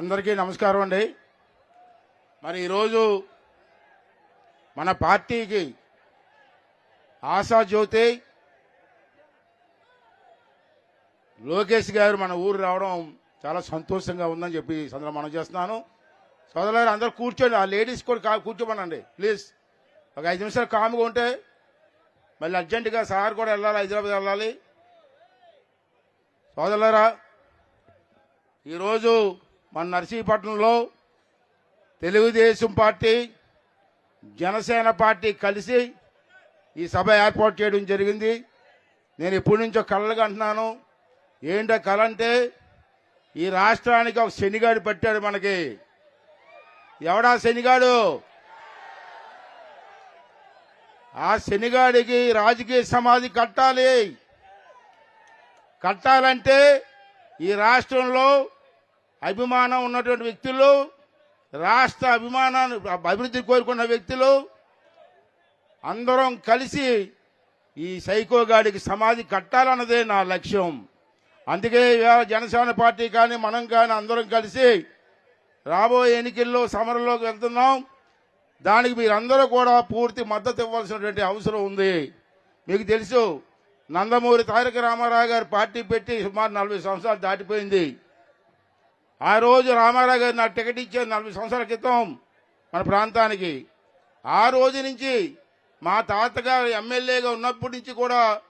అందరికీ నమస్కారం అండి. మరి ఈరోజు మన పార్టీకి ఆశా జ్యోతి లోకేష్ గారు మన ఊరు రావడం చాలా సంతోషంగా ఉందని చెప్పి సందర్భం మనం చేస్తున్నాను. సోదరులు అందరూ కూర్చోండి. ఆ లేడీస్ కూడా కా- కూర్చోమనండి. ప్లీజ్. ఒక ఐదు నిమిషాలు కాముగా ఉంటే మళ్ళీ అర్జెంటుగా సార్ కూడా వెళ్ళాలి హైదరాబాద్ వెళ్ళాలి. సోదరులరా ఈరోజు మన నర్సీపట్నంలో తెలుగుదేశం పార్టీ జనసేన పార్టీ కలిసి ఈ సభ ఏర్పాటు చేయడం జరిగింది. నేను ఎప్పటి నుంచో కళ్ళగా అంటున్నాను. ఏంటో కళ అంటే ఈ రాష్ట్రానికి ఒక శనిగాడు పట్టాడు మనకి. ఎవడా శనిగాడు? ఆ శనిగాడికి రాజకీయ సమాధి కట్టాలి. కట్టాలంటే ఈ రాష్ట్రంలో అభిమానం ఉన్నటువంటి వ్యక్తులు రాష్ట్ర అభిమానాన్ని అభివృద్ధి కోరుకున్న వ్యక్తులు అందరం కలిసి ఈ సైకో గాడికి సమాధి కట్టాలన్నదే నా లక్ష్యం. అందుకే జనసేన పార్టీ కానీ మనం కానీ అందరం కలిసి రాబోయే ఎన్నికల్లో సమరంలోకి వెళ్తున్నాం. దానికి మీరందరూ కూడా పూర్తి మద్దతు ఇవ్వాల్సినటువంటి అవసరం ఉంది. మీకు తెలుసు నందమూరి తారక రామారావు గారు పార్టీ పెట్టి సుమారు నలభై సంవత్సరాలు దాటిపోయింది. ఆ రోజు రామారావు గారు నాకు టికెట్ ఇచ్చారు నలభై సంవత్సరాల క్రితం మన ప్రాంతానికి. ఆ రోజు నుంచి మా తాతగారు ఎమ్మెల్యేగా ఉన్నప్పటి నుంచి కూడా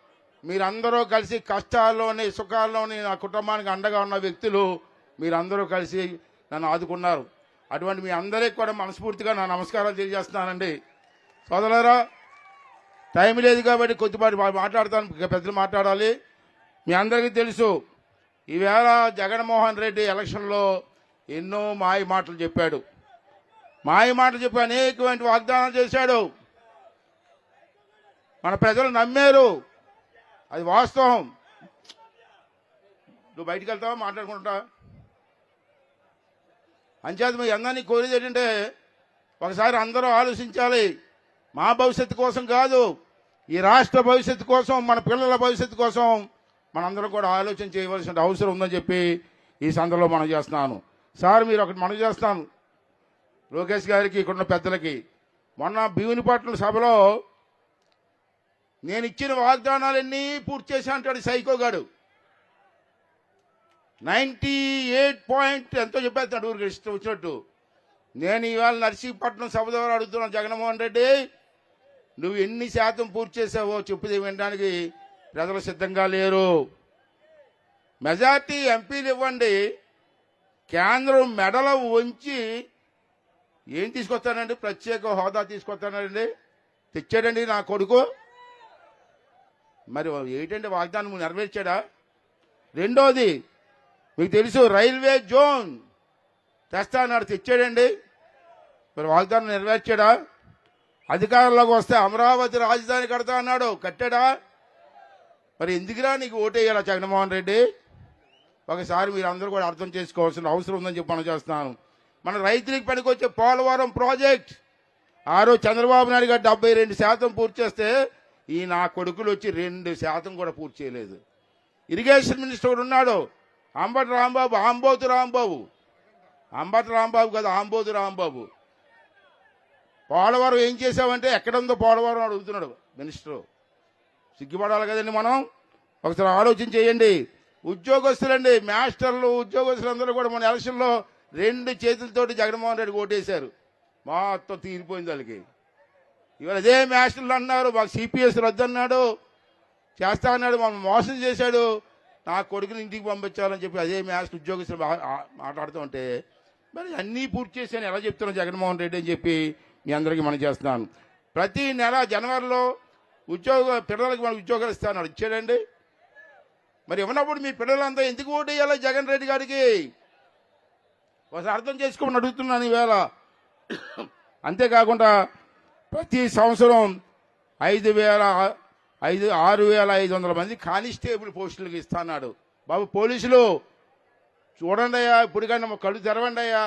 మీరందరూ కలిసి కష్టాల్లోని సుఖాల్లోని నా కుటుంబానికి అండగా ఉన్న వ్యక్తులు మీరందరూ కలిసి నన్ను ఆదుకున్నారు. అటువంటి మీ అందరికీ కూడా మనస్ఫూర్తిగా నా నమస్కారాలు తెలియజేస్తున్నానండి. సోదరులరా టైం లేదు కాబట్టి కొద్దిపాటి మాట్లాడతాను పెద్దలు మాట్లాడాలి. మీ అందరికీ తెలుసు ఈవేళ జగన్మోహన్ రెడ్డి ఎలక్షన్లో ఎన్నో మాయ మాటలు చెప్పాడు. మాయ మాటలు చెప్పి అనేకమైన వాగ్దానాలు చేశాడు. మన ప్రజలు నమ్మారు. అది వాస్తవం. నువ్వు బయటికి వెళ్తావా? మాట్లాడుకుంటా? అంచేత మీ అందరినీ కోరేది ఏంటంటే ఒకసారి అందరూ ఆలోచించాలి. మా భవిష్యత్తు కోసం కాదు ఈ రాష్ట్ర భవిష్యత్తు కోసం మన పిల్లల భవిష్యత్తు కోసం మనందరం కూడా ఆలోచన చేయవలసిన అవసరం ఉందని చెప్పి ఈ సందర్భంలో మనం చేస్తున్నాను. సార్ మీరు ఒకటి మనం చేస్తాను లోకేష్ గారికి ఇక్కడున్న పెద్దలకి. మొన్న భీమునిపట్నం సభలో నేను ఇచ్చిన వాగ్దానాలన్నీ పూర్తి చేశా అంటాడు సైకో నైంటీ ఎయిట్ పాయింట్ ఎంతో చెప్పేస్తాడు ఊరికి ఇష్టం వచ్చినట్టు. నేను ఇవాళ నర్సీపట్నం సభ ద్వారా అడుగుతున్నాను జగన్మోహన్ రెడ్డి నువ్వు ఎన్ని శాతం పూర్తి చేసావో చెప్పుది వినడానికి ప్రజలు సిద్ధంగా లేరు. మెజార్టీ ఎంపీలు ఇవ్వండి. కేంద్రం మెడల వంచి ఏం తీసుకొస్తానండి ప్రత్యేక హోదా తీసుకొస్తానండి తెచ్చాడండి నా కొడుకు. మరి ఏంటంటే వాగ్దానం నెరవేర్చాడా? రెండోది మీకు తెలుసు రైల్వే జోన్ తెస్తా అన్నాడు తెచ్చాడండి. మరి వాగ్దానం నెరవేర్చాడా? అధికారంలోకి వస్తే అమరావతి రాజధాని కడతా అన్నాడు. కట్టాడా? మరి ఎందుకురా నీకు ఓటేయాలా జగన్మోహన్ రెడ్డి? ఒకసారి మీరు అందరూ కూడా అర్థం చేసుకోవాల్సిన అవసరం ఉందని చెప్పి మనం చేస్తున్నాను. మన రైతులకు పనికొచ్చే పోలవరం ప్రాజెక్ట్. ఆ రోజు చంద్రబాబు నాయుడు గారు డెబ్బై రెండు శాతం పూర్తి చేస్తే ఈ నా కొడుకులు వచ్చి రెండు శాతం కూడా పూర్తి చేయలేదు. ఇరిగేషన్ మినిస్టర్ కూడా ఉన్నాడు. అంబటి రాంబాబు ఆంబోతు రాంబాబు. అంబటి రాంబాబు కదా ఆంబోతు రాంబాబు. పోలవరం ఏం చేసావంటే ఎక్కడుందో పోలవరం అడుగుతున్నాడు మినిస్టర్. సిగ్గుపడాలి కదండి మనం. ఒకసారి ఆలోచన చేయండి. ఉద్యోగస్తులండి మాస్టర్లు ఉద్యోగస్తులందరూ కూడా మన ఎలక్షన్లో రెండు చేతులతోటి జగన్మోహన్ రెడ్డి ఓటేశారు. మొత్తం తీరిపోయింది వాళ్ళకి. ఇవాళ అదే మాస్టర్లు అన్నారు మాకు సిపిఎస్ రద్దు అన్నాడు చేస్తా అన్నాడు మమ్మల్ని మోసం చేశాడు నా కొడుకుని ఇంటికి పంపించాలని చెప్పి అదే మాస్టర్ ఉద్యోగస్తులు మాట్లాడుతూ ఉంటే మరి అన్నీ పూర్తి చేశాను ఎలా చెప్తున్నాను జగన్మోహన్ రెడ్డి అని చెప్పి మీ అందరికీ మనం చేస్తున్నాను. ప్రతి నెల జనవరిలో ఉద్యోగ పిల్లలకి మనం ఉద్యోగాలు ఇస్తాను ఇచ్చాడండి. మరి ఇవ్వనప్పుడు మీ పిల్లలంతా ఎందుకు ఓటు వేయాలి జగన్ రెడ్డి గారికి? ఒకసారి అర్థం చేసుకోమని అడుగుతున్నాను ఈవేళ. అంతేకాకుండా ప్రతి సంవత్సరం ఐదు వేల ఐదు ఆరు వేల ఐదు వందల మంది కానిస్టేబుల్ పోస్టులకు ఇస్తున్నాడు. బాబు పోలీసులు చూడండి అయ్యా ఇప్పుడు కానీ కళ్ళు తెరవండి అయ్యా.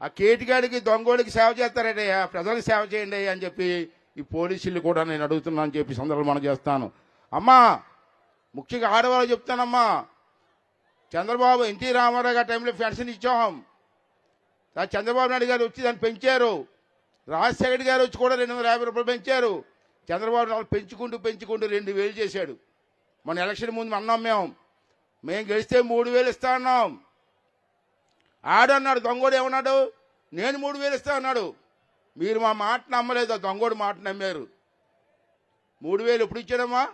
ఆ కేటిగాడికి దొంగోడికి సేవ చేస్తారటయ్యా. ప్రజలకు సేవ చేయండి అయ్యా అని చెప్పి ఈ పోలీసులు కూడా నేను అడుగుతున్నాను అని చెప్పి సందర్భం మనం చేస్తాను. అమ్మా ముఖ్యంగా ఆడవాళ్ళు చెప్తానమ్మా చంద్రబాబు ఎన్టీ రామారావు గారి టైంలో పెన్షన్ ఇచ్చాం. చంద్రబాబు నాయుడు గారు వచ్చి దాన్ని పెంచారు. రాజశేఖర్ గారు వచ్చి కూడా రెండు వందల యాభై రూపాయలు పెంచారు. చంద్రబాబు నాయుడు పెంచుకుంటూ పెంచుకుంటూ రెండు వేలు చేశాడు. మన ఎలక్షన్ ముందు అన్నాం మేము. మేము గెలిస్తే మూడు వేలు ఇస్తా అన్నాం. ఆడన్నాడు దొంగోడు ఏమన్నాడు? నేను మూడు వేలు ఇస్తా అన్నాడు. మీరు మా మాట నమ్మలేదు దొంగోడు మాట నమ్మారు. మూడు వేలు ఎప్పుడు ఇచ్చాడమ్మా?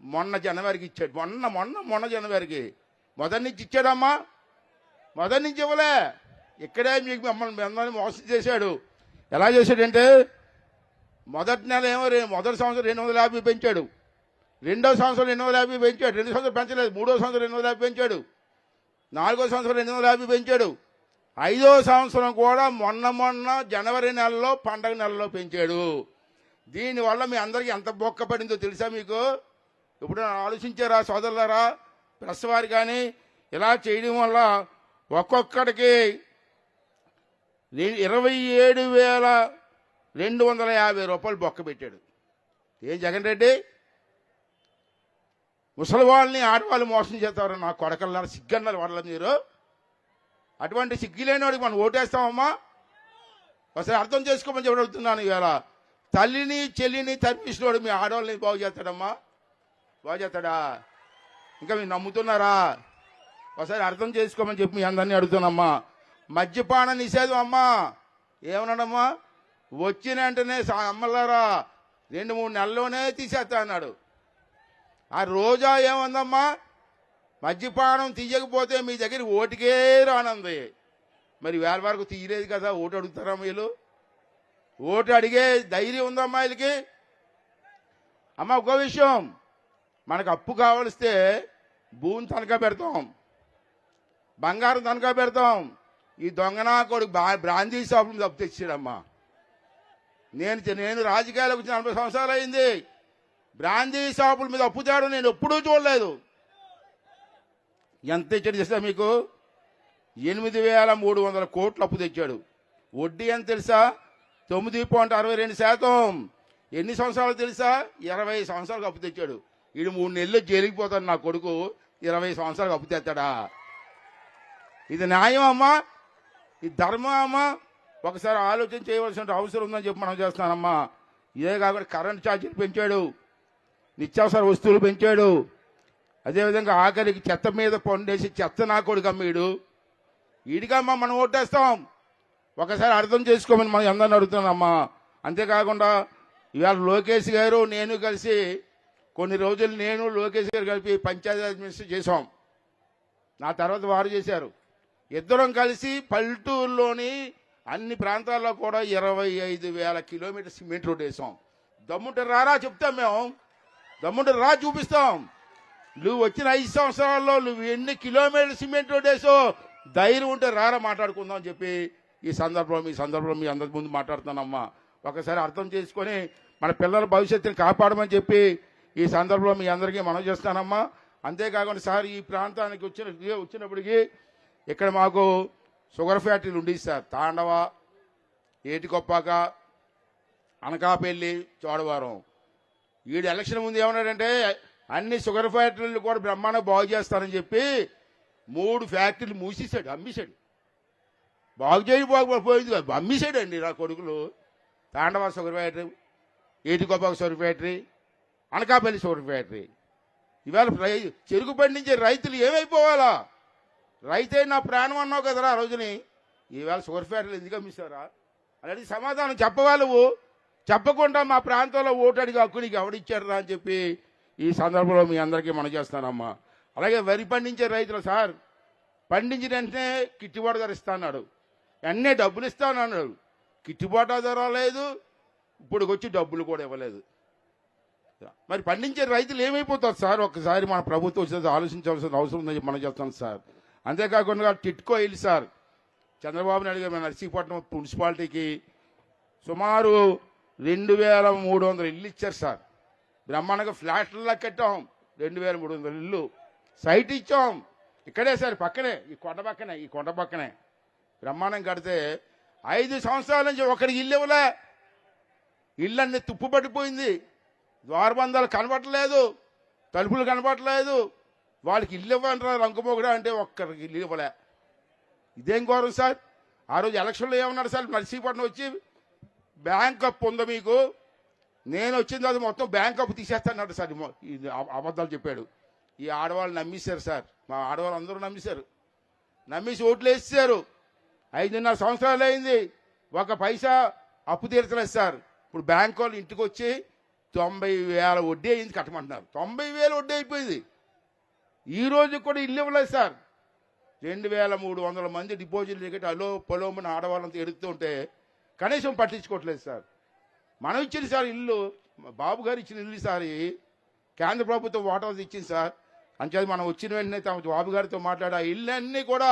మొన్న జనవరికి ఇచ్చాడు. మొన్న మొన్న మొన్న జనవరికి. మొదటి నుంచి ఇచ్చాడమ్మా? మొదటి నుంచి ఇవ్వలే. ఇక్కడే మీకు మిమ్మల్ని మిమ్మల్ని మోసం చేశాడు. ఎలా చేశాడంటే మొదటి నెల ఏమో మొదటి సంవత్సరం రెండు వందల యాభై పెంచాడు. రెండో సంవత్సరం రెండు వందల యాభై పెంచాడు. రెండు సంవత్సరం పెంచలేదు. మూడో సంవత్సరం రెండు వందల యాభై పెంచాడు. నాలుగో సంవత్సరం రెండు వందల యాభై పెంచాడు. ఐదో సంవత్సరం కూడా మొన్న మొన్న జనవరి నెలలో పండగ నెలలో పెంచాడు. దీనివల్ల మీ అందరికీ ఎంత బొక్క పడిందో తెలుసా మీకు? ఇప్పుడు ఆలోచించారా సోదరులారా? ప్రెస్ వారు కానీ ఇలా చేయడం వల్ల ఒక్కొక్కడికి ఇరవై ఏడు వేల రెండు వందల యాభై రూపాయలు బొక్క పెట్టాడు. ఏం జగన్ రెడ్డి? ముసలి వాళ్ళని ఆడవాళ్ళు మోసం చేస్తారు నా కొడకల్లారా సిగ్గన్నారు వాళ్ళ మీరు? అటువంటి సిగ్గి లేనివాడికి మనం ఓటేస్తామమ్మా. ఒకసారి అర్థం చేసుకోమని చెప్పి ఇవాళ. తల్లిని చెల్లిని తప్పించినోడు మీ ఆడవాళ్ళని బాగు చేస్తాడమ్మా. బాగు చేస్తాడా? ఇంకా మీరు నమ్ముతున్నారా? ఒకసారి అర్థం చేసుకోమని చెప్పి మీ అందరినీ అడుగుతున్నామ్మా మద్యపాన నిషేధం అమ్మా. ఏమన్నాడమ్మా? వచ్చిన వెంటనే అమ్మలారా రెండు మూడు నెలల్లోనే తీసేస్తా అన్నాడు. ఆ రోజా ఏముందమ్మా? మద్యపానం తీయకపోతే మీ దగ్గర ఓటుకే రానంది. మరి వేల వరకు తీయలేదు కదా ఓటు అడుగుతారా వీళ్ళు ఓటు అడిగే ధైర్యం ఉందమ్మా వీళ్ళకి అమ్మ ఒక విషయం. మనకు అప్పు కావలిస్తే భూమి తనఖా పెడతాం. బంగారం తనఖా పెడతాం. ఈ దొంగనా కొడుకు బా బ్రాందీ షాపులు తప్పు తెచ్చాడమ్మా నేను నేను రాజకీయాలకు వచ్చిన నలభై సంవత్సరాలు అయింది. బ్రాందీ షాపుల మీద అప్పు తేడం నేను ఎప్పుడూ చూడలేదు. ఎంత తెచ్చాడు తెలుసా మీకు? ఎనిమిది వేల మూడు వందల కోట్లు అప్పు తెచ్చాడు. వడ్డీ ఎంత తెలుసా? తొమ్మిది పాయింట్ అరవై రెండు శాతం. ఎన్ని సంవత్సరాలు తెలుసా? ఇరవై సంవత్సరాలకు అప్పు తెచ్చాడు. వీడు మూడు నెలలు జైలుకి పోతాడు నా కొడుకు. ఇరవై సంవత్సరాలకు అప్పు తెస్తాడా? ఇది న్యాయం అమ్మా. ఇది ధర్మం అమ్మా. ఒకసారి ఆలోచన చేయవలసిన అవసరం ఉందని చెప్పి మనం చేస్తున్నానమ్మా. ఇదే కాకుండా కరెంట్ ఛార్జీలు పెంచాడు. నిత్యావసర వస్తువులు పెంచాడు. అదేవిధంగా ఆఖరికి చెత్త మీద పండేసి చెత్త నా కొడుకు అమ్మీడు. ఈడికమ్మా మనం ఓటేస్తాం. ఒకసారి అర్థం చేసుకోమని మనం అందరిని అడుగుతున్నామ్మా అంతేకాకుండా ఇవాళ లోకేష్ గారు నేను కలిసి కొన్ని రోజులు నేను లోకేష్ గారు కలిపి పంచాయతీ మినిస్టర్ చేసాం నా తర్వాత వారు చేశారు. ఇద్దరం కలిసి పల్లెటూరులోని అన్ని ప్రాంతాల్లో కూడా ఇరవై ఐదు వేల కిలోమీటర్ సిమెంట్ రోడ్ వేసాం దమ్ముంటే రారా చెప్తాం మేము. దమ్ముంటే రా చూపిస్తాం. నువ్వు వచ్చిన ఐదు సంవత్సరాల్లో నువ్వు ఎన్ని కిలోమీటర్ సిమెంట్ రోడ్ వేసో ధైర్యం ఉంటే రారా మాట్లాడుకుందాం అని చెప్పి ఈ సందర్భంలో మీ సందర్భంలో మీ అందరి ముందు మాట్లాడుతున్నానమ్మా. ఒకసారి అర్థం చేసుకొని మన పిల్లల భవిష్యత్తుని కాపాడమని చెప్పి ఈ సందర్భంలో మీ అందరికీ మనం చేస్తానమ్మా అంతేకాకుండా సార్ ఈ ప్రాంతానికి వచ్చిన వచ్చినప్పటికీ ఇక్కడ మాకు షుగర్ ఫ్యాక్టరీలు ఉండేవి సార్. తాండవ ఏటికొప్పాక అనకాపల్లి చోడవరం. వీడు ఎలక్షన్ ముందు ఏమన్నాడంటే అన్ని షుగర్ ఫ్యాక్టరీలు కూడా బ్రహ్మాండం బాగు చేస్తారని చెప్పి మూడు ఫ్యాక్టరీలు మూసేశాడు అమ్మేశాడు. బాగు చేయి బాగుపోయింది కాదు అమ్మేశాడండి నా కొడుకులు. Tandava sugar factory Etikoppaka sugar factory Anakapalli sugar factory. ఇవాళ రై- చెరుకు పండించే రైతులు ఏమైపోవాలా? రైతే నా ప్రాణం అన్నావు కదరా ఆ రోజుని. ఈవేళ షుగర్ ఫ్యాక్టరీలు ఎందుకు అమ్మిస్తారా అలాంటి సమాధానం చెప్పగలవు చెప్పకుండా మా ప్రాంతంలో ఓటడిగా హక్కు నీకు ఎవడిచ్చారా అని చెప్పి ఈ సందర్భంలో మీ అందరికీ మనం చేస్తానమ్మా అలాగే వరి పండించే రైతులు సార్ పండించిన వెంటనే గిట్టుబాటు ధర ఇస్తాడు అన్నాడు వెంటనే డబ్బులు ఇస్తానన్నాడు అన్నాడు గిట్టుబాటు ధర లేదు ఇప్పుడు వచ్చి డబ్బులు కూడా ఇవ్వలేదు. మరి పండించే రైతులు ఏమైపోతారు సార్? ఒక్కసారి మన ప్రభుత్వం వచ్చేది ఆలోచించాల్సిన అవసరం ఉందని మనం చెప్తాం సార్. అంతేకాకుండా టిట్కో ఇల్లు సార్. చంద్రబాబు నాయుడు గారు నర్సీపట్నం మున్సిపాలిటీకి సుమారు రెండు వేల మూడు వందల ఇల్లు ఇచ్చారు సార్. బ్రహ్మాండంగా ఫ్లాట్లలో కట్టాం. రెండు వేల మూడు వందల ఇల్లు. సైట్ ఇచ్చాం. ఇక్కడే సార్ పక్కనే ఈ కొండ పక్కనే ఈ కొండ పక్కనే. బ్రహ్మాండం కడితే ఐదు సంవత్సరాల నుంచి ఒకరికి ఇల్లు ఇవ్వలే. ఇళ్ళన్నీ తుప్పు పడిపోయింది. ద్వారబంధాలు కనబడట్లేదు తలుపులు కనబడట్లేదు వాళ్ళకి ఇల్లు ఇవ్వంటారా రంగుమొగడా అంటే ఒక్కరికి ఇల్లు ఇవ్వలే. ఇదేం గౌరవం సార్? ఆ రోజు ఎలక్షన్లో ఏమన్నాడు సార్? నర్సీపట్నం వచ్చి బ్యాంక్ అప్పు ఉందా మీకు? నేను వచ్చిన తర్వాత మొత్తం బ్యాంక్ అప్పు తీసేస్తానన్నాడు సార్. ఇది అబద్ధాలు చెప్పాడు. ఈ ఆడవాళ్ళు నమ్మేశారు సార్. మా ఆడవాళ్ళు అందరూ నమ్మేశారు. నమ్మేసి ఓట్లు వేసేసారు ఐదున్నర సంవత్సరాలు అయింది. ఒక పైసా అప్పు తీర్చలేదు సార్. ఇప్పుడు బ్యాంక్ వాళ్ళు ఇంటికి వచ్చి తొంభై వేల వడ్డీ అయింది కట్టమంటున్నారు. తొంభై వేల వడ్డీ అయిపోయింది. ఈ రోజు కూడా ఇల్లు ఇవ్వలేదు సార్. రెండు వేల మూడు వందల మంది డిపాజిట్లు టికెట్ అలో పొలోమని ఆడవాళ్ళంతా ఎడుగుతుంటే కనీసం పట్టించుకోవట్లేదు సార్. మనం ఇచ్చింది సార్ ఇల్లు. బాబు గారు ఇచ్చిన ఇల్లు సార్ కేంద్ర ప్రభుత్వం వాటాస్ ఇచ్చింది సార్. అంచేది మనం వచ్చిన వెంటనే తమ బాబు గారితో మాట్లాడి ఆ ఇల్లు అన్నీ కూడా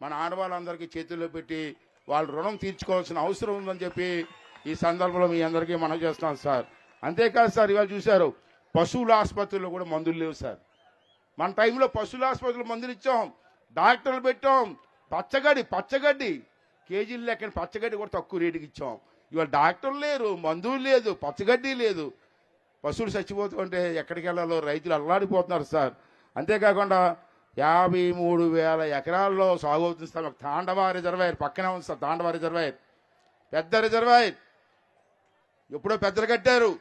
మన ఆడవాళ్ళందరికీ చేతుల్లో పెట్టి వాళ్ళ రుణం తీర్చుకోవాల్సిన అవసరం ఉందని చెప్పి ఈ సందర్భంలో మీ అందరికీ మనం చేస్తున్నాం సార్. అంతేకాదు సార్ ఇవాళ చూశారు పశువుల ఆసుపత్రుల్లో కూడా మందులు లేవు సార్. మన టైంలో పశువుల ఆసుపత్రిలో మందులు ఇచ్చాం డాక్టర్లు పెట్టాం పచ్చగడ్డి పచ్చగడ్డి కేజీలు లెక్కన పచ్చగడ్డి కూడా తక్కువ రేటుకి ఇచ్చాం. ఇవాళ డాక్టర్లు లేరు మందులు లేదు పచ్చగడ్డి లేదు. పశువులు చచ్చిపోతుంటే ఎక్కడికి వెళ్ళాలో? రైతులు అల్లాడిపోతున్నారు సార్. అంతేకాకుండా యాభై మూడు వేల ఎకరాల్లో సాగు అవుతుంది సార్ మాకు తాండవ రిజర్వాయర్ పక్కనే ఉంది సార్ తాండవ రిజర్వాయర్. పెద్ద రిజర్వాయర్. ఎప్పుడో పెద్దలు కట్టారు.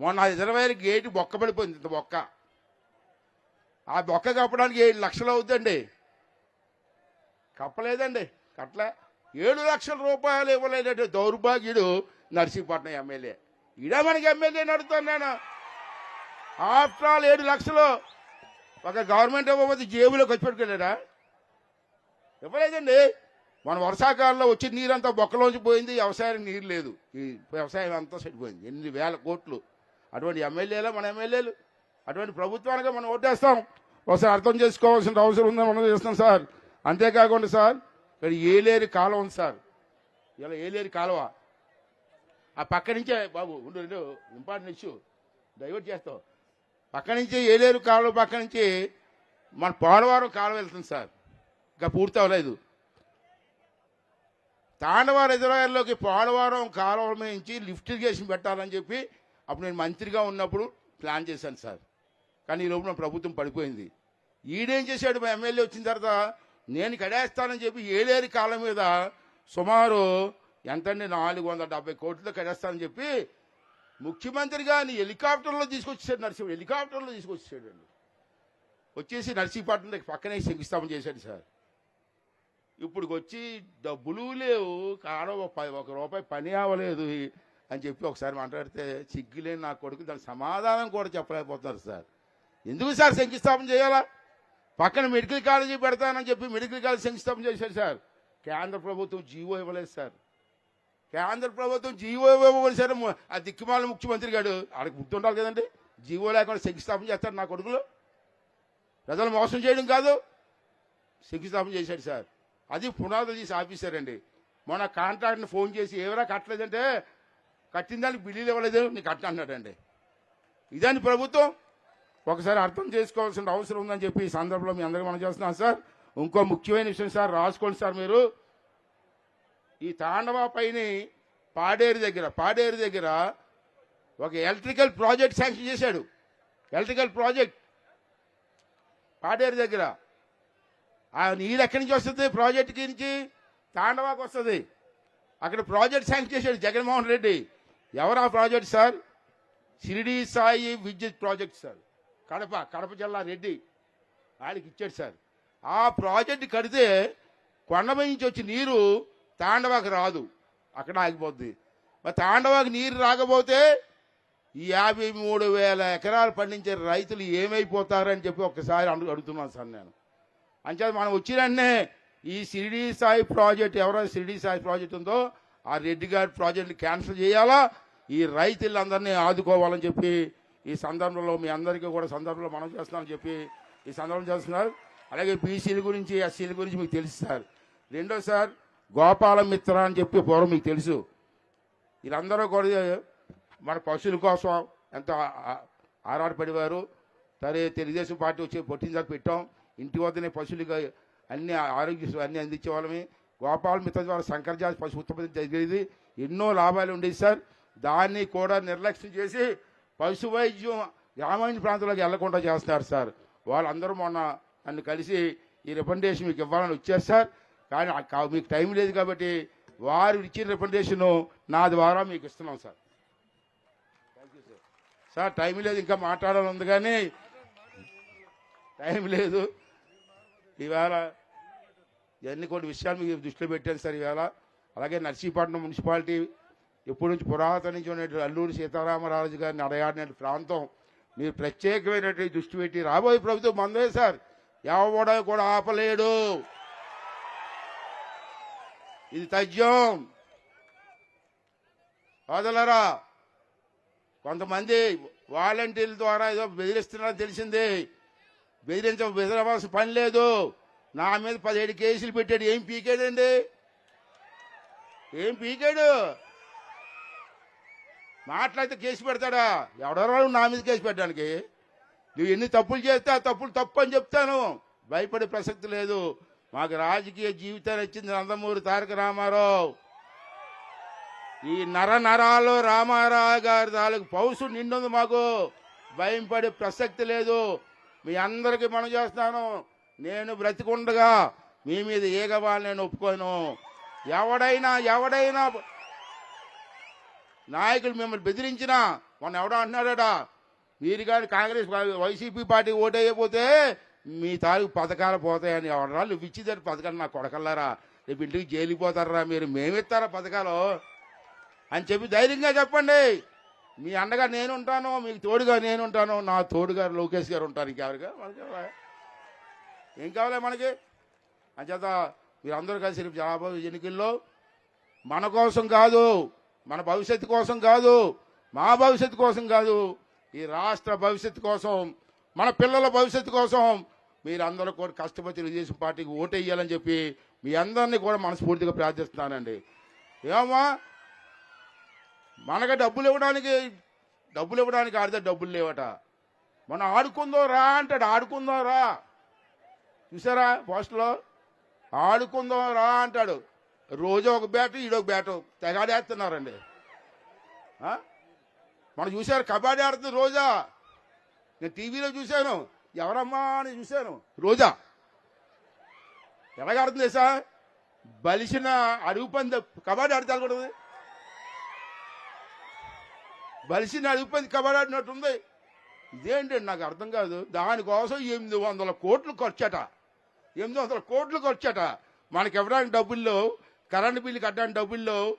మొన్న ఆ రిజర్వాయర్ గేటు బొక్క పడిపోయింది ఇంత బొక్క. ఆ బొక్క కప్పడానికి ఏడు లక్షలు అవుతుందండి కప్పలేదండి కట్టలే. ఏడు లక్షల రూపాయలు ఇవ్వలేదంటే దౌర్భాగ్యుడు నర్సీపట్నం ఎమ్మెల్యే. ఇడ మనకి ఎమ్మెల్యే నడుతాను నేను ఆఫ్టర్ ఆల్ ఏడు లక్షలు ఒక గవర్నమెంట్ ఇవ్వకపోతే జేబులో ఖర్చు పెట్టుకెళ్ళాడా ఇవ్వలేదండి. మన వర్షాకాలంలో వచ్చి నీరంతా బొక్కలోంచి పోయింది వ్యవసాయానికి నీరు లేదు. ఈ వ్యవసాయం అంతా చెడిపోయింది. ఎన్ని వేల కోట్లు. అటువంటి ఎమ్మెల్యేలు మన ఎమ్మెల్యేలు. అటువంటి ప్రభుత్వానికి మనం ఓటేస్తాం. ఒకసారి అర్థం చేసుకోవాల్సిన అవసరం ఉందని మనం చేస్తాం సార్. అంతేకాకుండా సార్ ఇక్కడ ఏలేరు కాలువ ఉంది సార్. ఇలా ఏలేరు కాలువ? ఆ పక్క నుంచే బాబు ఉండు రెండు ఇంపార్టెంట్ ఇష్యూ. డైవర్ట్ చేస్తావు పక్క నుంచి ఏలేరు కాలువ పక్క నుంచి మన పోలవరం కాలువ వెళ్తుంది సార్. ఇంకా పూర్తి అవ్వలేదు. తాండవ రిజర్వాయర్లోకి పోలవరం కాలువ నుంచి లిఫ్ట్ ఇరిగేషన్ పెట్టాలని చెప్పి అప్పుడు నేను మంత్రిగా ఉన్నప్పుడు ప్లాన్ చేశాను సార్. కానీ ఈ లోపల ప్రభుత్వం పడిపోయింది. ఈడేం చేశాడు? మా ఎమ్మెల్యే వచ్చిన తర్వాత నేను కడేస్తానని చెప్పి ఏలేరు కాలం మీద సుమారు ఎంతండి? నాలుగు వందల డెబ్బై కోట్లు కడేస్తానని చెప్పి ముఖ్యమంత్రి గారిని హెలికాప్టర్లో తీసుకొచ్చాడు నర్సింహ. హెలికాప్టర్లో తీసుకొచ్చాడు వచ్చేసి నర్సీపట్నం దగ్గర పక్కనే శంకుస్థాపన చేశాడు సార్. ఇప్పుడు వచ్చి డబ్బులు లేవు కాడ ఒక ఒక రూపాయి పని అవ్వలేదు అని చెప్పి ఒకసారి మాట్లాడితే సిగ్గులేని నా కొడుకు దాని సమాధానం కూడా చెప్పలేకపోతున్నారు సార్. ఎందుకు సార్ శంకుస్థాపన చేయాలా? పక్కన మెడికల్ కాలేజీ పెడతానని చెప్పి మెడికల్ కాలేజ్ శంకుస్థాపన చేశారు సార్. కేంద్ర ప్రభుత్వం జీవో ఇవ్వలేదు సార్. కేంద్ర ప్రభుత్వం జీవో ఇవ్వలేదు సార్ ఆ దిక్కుమాల ముఖ్యమంత్రి గారు ఆడికి గుర్తుండాలి కదండి. జీవో లేకుండా శంకుస్థాపన చేస్తారు నా కొడుకులు. ప్రజలు మోసం చేయడం కాదు. శంకుస్థాపన చేశాడు సార్. అది పునాదులు తీసి ఆపేశారండి. మొన్న కాంట్రాక్ట్ని ఫోన్ చేసి ఎవరా కట్టలేదంటే కట్టిన దానికి బిల్లులు ఇవ్వలేదు నీకు కట్ట అన్నాడండి ఇదని ప్రభుత్వం? ఒకసారి అర్థం చేసుకోవాల్సిన అవసరం ఉందని చెప్పి ఈ సందర్భంలో మీ అందరికీ మనం చేస్తున్నాం సార్. ఇంకో ముఖ్యమైన విషయం సార్ రాసుకోండి సార్ మీరు. ఈ తాండవ పైన పాడేరు దగ్గర పాడేరు దగ్గర ఒక ఎలక్ట్రికల్ ప్రాజెక్ట్ శాంక్షన్ చేశాడు. ఎలక్ట్రికల్ ప్రాజెక్ట్ పాడేరు దగ్గర. ఆ నీరు ఎక్కడి నుంచి వస్తుంది? ప్రాజెక్ట్ నుంచి తాండవాకు వస్తుంది. అక్కడ ప్రాజెక్ట్ శాంక్షన్ చేశాడు జగన్మోహన్ రెడ్డి. ఎవరు ఆ ప్రాజెక్ట్ సార్? షిరిడి సాయి విద్యుత్ ప్రాజెక్ట్ సార్. కడప కడప జిల్లా రెడ్డి ఆయనకి ఇచ్చాడు సార్. ఆ ప్రాజెక్ట్ కడితే కొండపై నుంచి వచ్చి నీరు తాండవాకి రాదు. అక్కడ ఆగిపోద్ది. మరి తాండవాకి నీరు రాకపోతే ఈ యాభై మూడు వేల ఎకరాలు పండించే రైతులు ఏమైపోతారని చెప్పి ఒక్కసారి అడుగు అడుగుతున్నాను సార్ నేను. అంచేది మనం వచ్చిన వెంటనే ఈ సిరిడి సాయి ప్రాజెక్ట్ ఎవరైనా సిరిడి సాయి ప్రాజెక్ట్ ఉందో ఆ రెడ్డి గారి ప్రాజెక్టుని క్యాన్సిల్ చేయాలా? ఈ రైతులందరినీ ఆదుకోవాలని చెప్పి ఈ సందర్భంలో మీ అందరికీ కూడా సందర్భంలో మనం చేస్తున్నామని చెప్పి ఈ సందర్భం చేస్తున్నారు. అలాగే బీసీల గురించి ఎస్సీల గురించి మీకు తెలుసు సార్ రెండో సార్ గోపాల మిత్ర అని చెప్పి పూర్వం మీకు తెలుసు. వీళ్ళందరూ కూడా మన పశువుల కోసం ఎంతో ఆ- ఆరాటపడేవారు. సరే తెలుగుదేశం పార్టీ వచ్చి పొట్టిన తర్వాత పెట్టాం. ఇంటి వద్దనే పశువులకి అన్ని ఆరోగ్య అన్ని అందించే వాళ్ళమే గోపాల మిత్ర ద్వారా శంకర్జాతి పశు ఉత్పత్తి జరిగేది. ఎన్నో లాభాలు ఉండేవి సార్. దాన్ని కూడా నిర్లక్ష్యం చేసి పశు వైద్యం గ్రామీణ ప్రాంతాలకు వెళ్ళకుండా చేస్తున్నారు సార్. వాళ్ళందరూ మొన్న నన్ను కలిసి ఈ రికమెండేషన్ మీకు ఇవ్వాలని వచ్చారు సార్. కానీ మీకు టైం లేదు కాబట్టి వారు ఇచ్చిన రికమెండేషన్ నా ద్వారా మీకు ఇస్తున్నాం సార్. సార్. సార్ టైం లేదు ఇంకా మాట్లాడాలని ఉంది కానీ టైం లేదు. ఈవేళ ఇవన్నీ కొన్ని విషయాలు మీకు దృష్టిలో పెట్టాను సార్ ఈవేళ అలాగే నర్సీపట్నం మున్సిపాలిటీ ఇప్పుడు నుంచి పురాతన నుంచి ఉన్నటువంటి అల్లూరి సీతారామరాజు గారిని అడగాడిన ప్రాంతం మీరు ప్రత్యేకమైనటువంటి దృష్టి పెట్టి రాబోయే ప్రభుత్వం మందే సార్. ఎవడ కూడా ఆపలేడు. ఇది తథ్యం. వదలరా? కొంతమంది వాలంటీర్ల ద్వారా ఏదో బెదిరిస్తున్నారని తెలిసింది. బెదిరించ బెదిరవలసిన పని లేదు. నా మీద పదిహేడు కేసులు పెట్టాడు. ఏం పీకాడండి? ఏం పీకాడు? మాట్లాడితే కేసు పెడతాడా? ఎవడెవరో నా మీద కేసు పెట్టడానికి. నువ్వు ఎన్ని తప్పులు చేస్తే ఆ తప్పులు తప్పు అని చెప్తాను. భయపడే ప్రసక్తి లేదు. మాకు రాజకీయ జీవితాన్ని ఇచ్చింది నందమూరి తారక రామారావు. ఈ నర నరాలు రామారావు గారి తాలూకు పౌసు నిండుంది మాకు. భయం పడే ప్రసక్తి లేదు. మీ అందరికీ మనం చేస్తాను నేను బ్రతికుండగా మీ మీద ఏగవాళ్ళు నేను ఒప్పుకోను. ఎవడైనా ఎవడైనా నాయకులు మిమ్మల్ని బెదిరించినా మొన్న ఎవడో అంటున్నాడట? మీరు కానీ కాంగ్రెస్ వైసీపీ పార్టీ ఓటైపోతే మీ తాలూకు పథకాలు పోతాయని ఎవడరా? నువ్వు ఇచ్చిదారు పథకాలు నా కొడకల్లారా? రేపు ఇంటికి జైలుకి పోతారా మీరు? మేమిస్తారా పథకాలు? అని చెప్పి ధైర్యంగా చెప్పండి. మీ అండగా నేను ఉంటాను మీకు తోడుగా నేను ఉంటాను. నా తోడుగా లోకేష్ గారు ఉంటారు ఇంకెవరిగా? మనకి ఏం కావాలి మనకి? అంచేత మీరు అందరూ కలిసి రేపు జనాభా ఎన్నికల్లో మన కోసం కాదు మన భవిష్యత్తు కోసం కాదు మా భవిష్యత్తు కోసం కాదు ఈ రాష్ట్ర భవిష్యత్తు కోసం మన పిల్లల భవిష్యత్తు కోసం మీరు అందరూ కూడా కష్టపడి తెలుగుదేశం పార్టీకి ఓటేయాలని చెప్పి మీ అందరినీ కూడా మనస్ఫూర్తిగా ప్రార్థిస్తున్నానండి. ఏమో మనకు డబ్బులు ఇవ్వడానికి డబ్బులు ఇవ్వడానికి ఆడితే డబ్బులు లేవట. మనం ఆడుకుందో రా అంటాడు ఆడుకుందో రా. చూసారా పోస్ట్లో? ఆడుకుందాం రా అంటాడు. రోజు ఒక బ్యాటు ఈడొక బ్యాటు. తెగాడేస్తున్నారండి మనం చూశారు కబడ్డీ ఆడుతుంది రోజా. నేను టీవీలో చూశాను ఎవరమ్మా అని చూశాను. రోజా. ఎలాగ ఆడుతుంది సార్ బలిసిన అడుగు పంది కబడ్డీ ఆడితే కూడా బలిసిన అడుగు పంది కబడ్డీ ఆడినట్టుంది ఇదేంటి నాకు అర్థం కాదు. దానికోసం ఎనిమిది వందల కోట్లు ఖర్చట. ఎనిమిది వందల కోట్లు ఖర్చట. మనకి ఇవ్వడానికి డబ్బుల్లో కరెంటు బిల్లు కట్టడానికి డబ్బుల్లో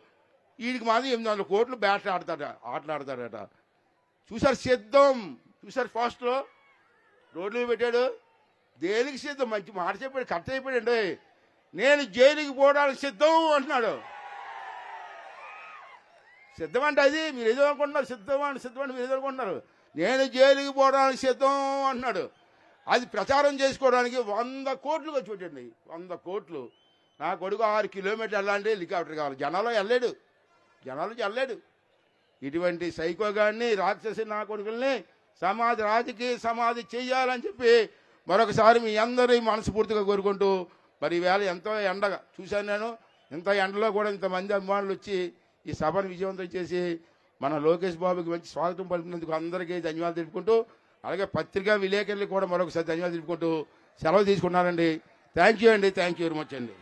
వీడికి మాది ఎనిమిది వందల కోట్లు బ్యాట్ ఆడతాడ ఆటలాడతాడట. చూసారు సిద్ధం చూసారు ఫాస్ట్లో రోడ్లు పెట్టాడు. దేనికి సిద్ధం? మంచి మాట చెప్పాడు కరెక్ట్ అయిపోయాడు నేను జైలుకి పోవడానికి సిద్ధం అంటున్నాడు. సిద్ధం అంటే అది మీరు ఏదో అనుకుంటున్నారు సిద్ధం అంటే సిద్ధం అంటే మీరు ఏదో అనుకుంటున్నారు. నేను జైలుకి పోవడానికి సిద్ధం అంటున్నాడు. అది ప్రచారం చేసుకోవడానికి వంద కోట్లు ఖర్చు పెట్టండి వంద కోట్లు. నా కొడుకు ఆరు కిలోమీటర్లు వెళ్ళాలంటే హెలికాప్టర్ కావాలి. జనాలు వెళ్ళాడు జనాలు వెళ్ళాడు ఇటువంటి సైకోగాన్ని రాక్షసి నా కొడుకుల్ని సమాధి రాజకీయ సమాధి చేయాలని చెప్పి మరొకసారి మీ అందరి మనస్ఫూర్తిగా కోరుకుంటూ మరి ఈవేళ ఎంతో ఎండగా చూశాను నేను. ఇంత ఎండలో కూడా ఇంతమంది అభిమానులు వచ్చి ఈ సభను విజయవంతం చేసి మన లోకేష్ బాబుకి మంచి స్వాగతం పలికినందుకు అందరికీ ధన్యవాదాలు తెలుపుకుంటూ అలాగే పత్రికా విలేకరులకు కూడా మరొకసారి ధన్యవాదాలు తెలుపుకుంటూ సెలవు తీసుకున్నారండి థ్యాంక్ యూ అండి. థ్యాంక్ యూ వెరీ మచ్ అండి.